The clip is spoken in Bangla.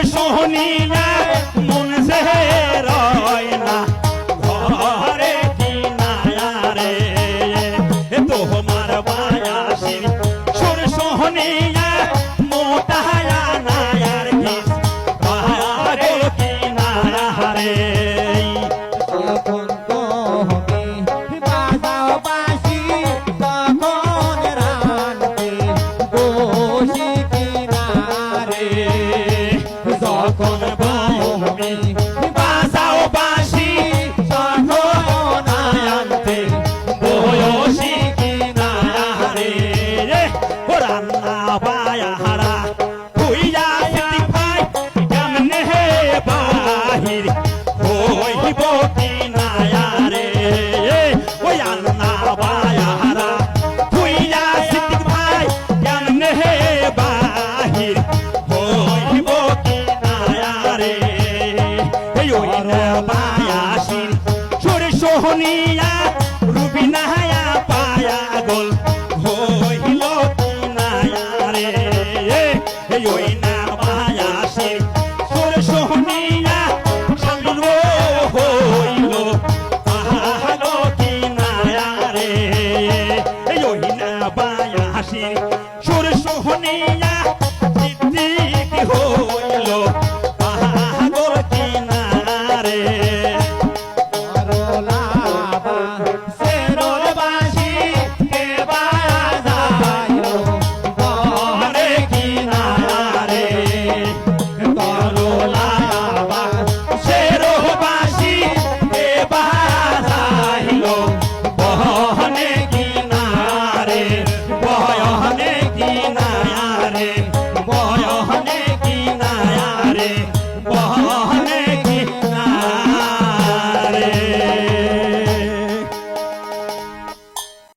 সুর সোহনিয়া মন সে মোহনিয়া রুবিনা পায়া গোল। হইল কিনায়া রে ওই না মায়া সে। তোর সোহনিয়া চালু হইল। পাহাল কিনায়া রে ওই না মায়া সে। তোর সোহনিয়া পায়া